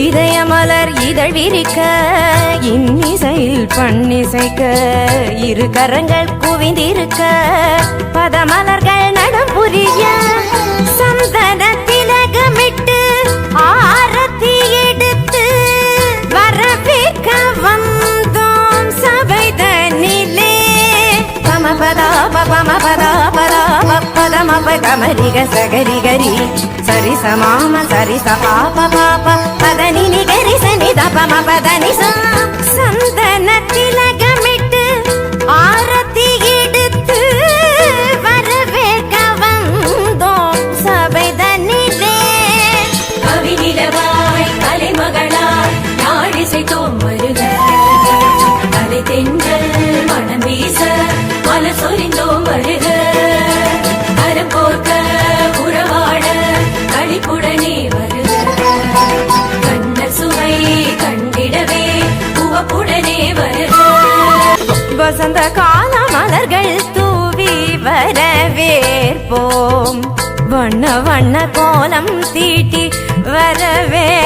இதயமலர் இதழ் விரிக்க இன்னிசையில் பண்ணிசைக்க இரு கரங்கள் குவிந்திருக்க பதமலர்கள் நடம் புரிய சந்தன திலகமிட்டு ஆரத்தி எடுத்து வரவேற்க வந்தோம் சபைதனிலே. பமபதா பமபதா பதா பதம கமரிக சகரி கரி சரி சமாம சரி சபாப பாப பதனி நிகரி சனி தபம பதனி சா. சந்தன ஆரத்தி எடுத்து வரவேற்க வந்தோம் சபைதனிலே. கவி கவிநிலவாய் கலைமகளாய் நாடிசை தோமருக கலை தென்றல் மனம் வீச மன சொரிந்தோம் வசந்த கால மலர்கள் தூவி வரவேற்போம். வண்ண வண்ண கோலம் தீட்டி வரவே